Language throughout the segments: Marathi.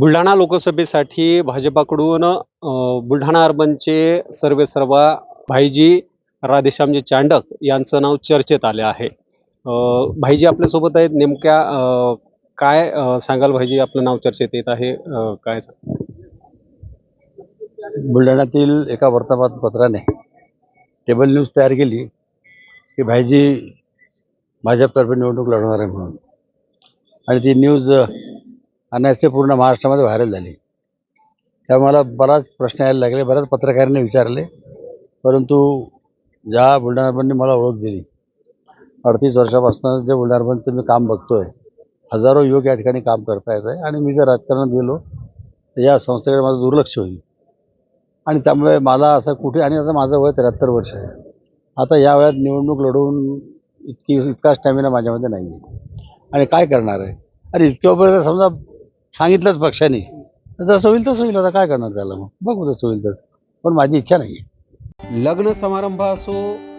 बुलढाणा लोकसभेसाठी भाजपाकडून बुलढाणा अर्बनचे सर्वे सर्वा भाईजी राधेश्यामजी चांडक यांचं नाव चर्चेत आले आहे. भाईजी आपल्यासोबत आहेत. नेमक्या काय सांगाल भाईजी? आपलं नाव चर्चेत येत आहे. काय बुलढाण्यातील एका वर्तमानपत्राने टेबल न्यूज तयार केली की भाईजी भाजपतर्फे निवडणूक लढणार आहे म्हणून. आणि ती न्यूज अनायसे पूर्ण महाराष्ट्रामध्ये व्हायरल झाली. त्यामुळे मला बराच प्रश्न यायला लागले बऱ्याच पत्रकारांनी विचारले. परंतु ज्या बुलढाणाबांनी मला ओळख दिली अडतीस वर्षापासून जे बुलढाणाबांचं मी काम बघतो आहे हजारो युवक या ठिकाणी काम करता येत आहे आणि मी जर राजकारणात गेलो तर या संस्थेकडे माझं दुर्लक्ष होईल. आणि त्यामुळे मला असं कुठे आणि आता माझं वय त्र्याहत्तर वर्ष आहे. आता या वयात निवडणूक लढवून इतकी इतका स्टॅमिना माझ्यामध्ये नाही आहे आणि काय करणार आहे? अरे इतक्या समजा सांगितलंच पक्षाने. जसं होईल तसं होईल. आता काय करणार त्याला मग? बघू तसं होईल तर पण माझी इच्छा नाही लग्न समारंभ असो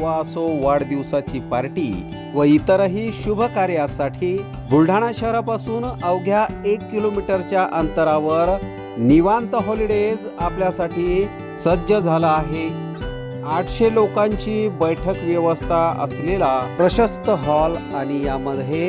वा असो वाढदिवसाची पार्टी व इतरही शुभ कार्यासाठी बुलढाणा शहरापासून अवघ्या एक किलोमीटरच्या अंतरावर निवांत हॉलिडेज आपल्यासाठी सज्ज झाला आहे. आठशे लोकांची बैठक व्यवस्था असलेला प्रशस्त हॉल आणि यामध्ये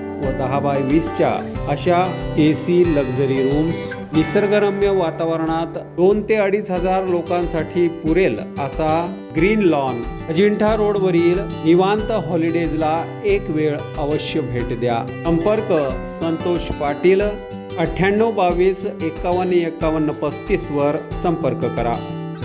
व दहा बाय वीसच्या अशा ए सी लक्झरी रूम्स निसर्गरम्य वातावरणात दोन ते अडीच हजार लोकांसाठी पुरेल असा ग्रीन लॉन अजिंठा रोडवरील निवांत हॉलिडेजला एक वेळ अवश्य भेट द्या. संपर्क संतोष पाटील अठ्ठ्याण्णव बावीस एकावन्न एकावन्न पस्तीसवर संपर्क करा.